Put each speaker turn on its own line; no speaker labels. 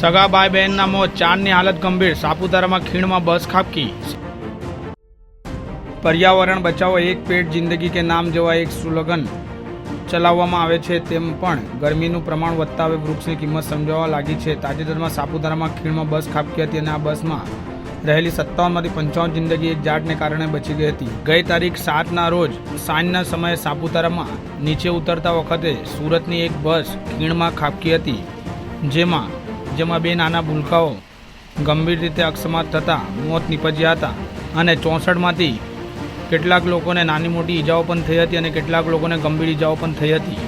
સગા ભાઈ બહેનના મોત ચારની હાલત ગંભીર. સાપુતારામાં ખીણમાં બસ ખાબકી. પર્યાવરણ બચાવો, એક પેટ જિંદગી કે નામ જેવા એક સુલગન. ચલાવવામાં આવે છે તેમ પણ ગરમીનું પ્રમાણ વધતા હવે વૃક્ષની કિંમત સમજાવવા લાગી છે. તાજેતરમાં સાપુતારામાં ખીણમાં બસ ખાબકી હતી અને આ બસમાં રહેલી સત્તાવનમાંથી પંચાવન જિંદગી એક જાટને કારણે બચી ગઈ હતી. ગઈ તારીખ સાતના રોજ સાંજના સમયે સાપુતારામાં નીચે ઉતરતા વખતે સુરતની એક બસ ખીણમાં ખાબકી હતી. જેમાં જેમાં બે નાના ભૂલકાઓ ગંભીર રીતે અકસ્માત થતાં મોત નીપજ્યા હતા અને ચોસઠમાંથી કેટલાક લોકોને નાની મોટી ઈજાઓ પણ થઈ હતી અને કેટલાક લોકોને ગંભીર ઈજાઓ પણ થઈ હતી.